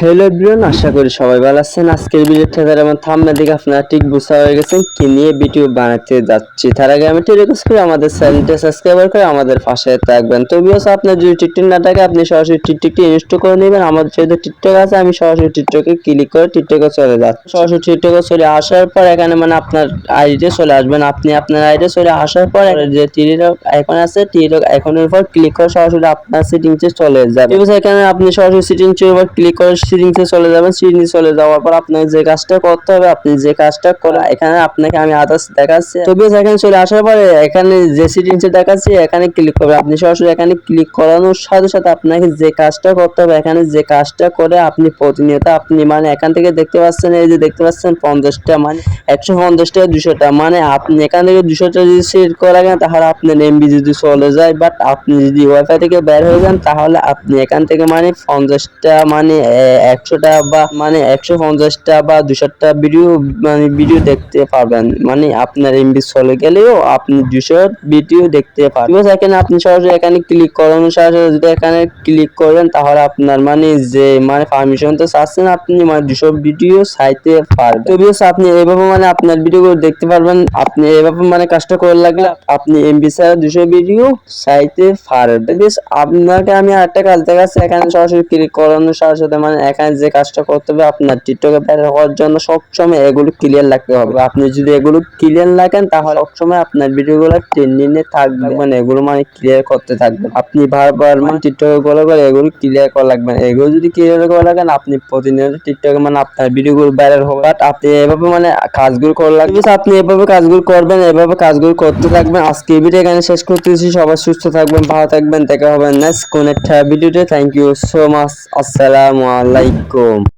Hello everyone আশা করি সবাই ভালো আছেন। আজকের ভিডিও থেকে আমার থাম্বনেল দেখে আপনারা ঠিক বুঝতে হয়ে গেছেন কি নিয়ে ভিডিও বানাতে যাচ্ছি। তার আগে আমি রিকোয়েস্ট করি, আমাদের চ্যানেলটা সাবস্ক্রাইব করে আমাদের পাশে থাকবেন। তো বিয়স আপনার যদি টিকটক না থাকে, আপনি সরাসরি টিকটকটি ইনস্টল করে নেবেন। আমার যেহেতু টিকটক আছে, আমি সরাসরি টিকটকে ক্লিক করে টিকটকে চলে যাচ্ছি। সরাসরি টিকটকে চলে আসার পর এখানে মানে আপনার আইডিতে চলে আসবেন। আপনি আপনার আইডিতে চলে আসার পর যে টিরির আইকন আছে টিরির আইকনের উপর ক্লিক করে সরাসরি আপনার সেটিংসে চলে যাবে এখানে আপনি সরাসরি সেটিংসের উপর ক্লিক করে সেটিংসে চলে যাবেন সেটিংসে চলে যাওয়ার পর আপনার যে কাজটা করতে হবে, আপনি যে কাজটা করে এখানে আপনাকে আমি আদার্স দেখাচ্ছি। তো বেশ, এখানে চলে আসার পরে এখানে যে সেটিংসে দেখাচ্ছি, এখানে ক্লিক করবে। আপনি সরাসরি এখানে ক্লিক করানোর সাথে সাথে আপনাকে যে কাজটা করতে হবে, এখানে যে কাজটা করে আপনি প্রতিনিয়ত আপনি মানে এখান থেকে দেখতে পাচ্ছেন, এই যে দেখতে পাচ্ছেন পঞ্চাশটা মানে একশো পঞ্চাশটা, দুশোটা মানে আপনি এখান থেকে দুশোটা যদি সেট করা গেন তাহলে আপনার এমবি যদি চলে যায় বাট আপনি যদি ওয়াইফাই থেকে বের হয়ে যান, তাহলে আপনি এখান থেকে মানে পঞ্চাশটা মানে একশোটা বা মানে একশো পঞ্চাশটা বা দুশোটা ভিডিও মানে ভিডিও দেখতে পারবেন। মানে আপনার এমবি চলে গেলেও আপনি দুশো ভিডিও দেখতে এবার এখানে আপনি সরাসরি এখানে ক্লিক করানোর সাথে সাথে যদি এখানে ক্লিক করেন, তাহলে আপনার মানে যে মানে পারমিশন তো চাচ্ছেন আপনি মানে দুশো ভিডিও চাইতে পারবেন। তো আপনি এইভাবে মানে আপনার ভিডিওগুলো দেখতে পারবেন। আপনি এইভাবে মানে কাজটা করে লাগলে আপনি এমবি ছাড়া দুশো ভিডিও চাইতে পারবেন। আপনাকে আমি আরেকটা কাজ দেখাচ্ছি। এখানে সরাসরি ক্লিক করানোর সাথে সাথে মানে এখানে যে কাজটা করতে হবে, আপনার টিকটকে বের হওয়ার জন্য সবসময় এগুলো ক্লিয়ার রাখতে হবে। আপনি যদি এগুলো ক্লিয়ার রাখেন, তাহলে সবসময় আপনার ভিডিওগুলো ট্রেন্ডিং এ থাকবে। মানে এগুলো মানে ক্লিয়ার করতে থাকবেন আপনি বারবার মানে টিকটকে বলে করে এগুলো ক্লিয়ার করা লাগবে এগুলো যদি ক্লিয়ার করা লাগেন আপনি প্রতিনিয়ত টিকটকে মানে আপনার ভিডিওগুলো ভাইরাল হবে। বাট আপনি এভাবে মানে কাজগুলো করা লাগবে। আপনি এভাবে কাজগুলো করবেন, এভাবে কাজগুলো করতে থাকবেন। আজকে ভিডিও এখানে শেষ করতেছি। সবাই সুস্থ থাকবেন, ভালো থাকবেন। দেখা হবে নেক্সট কোন একটা ভিডিওতে থ্যাংক ইউ সো মাচ আসসালামু আলাইকুম।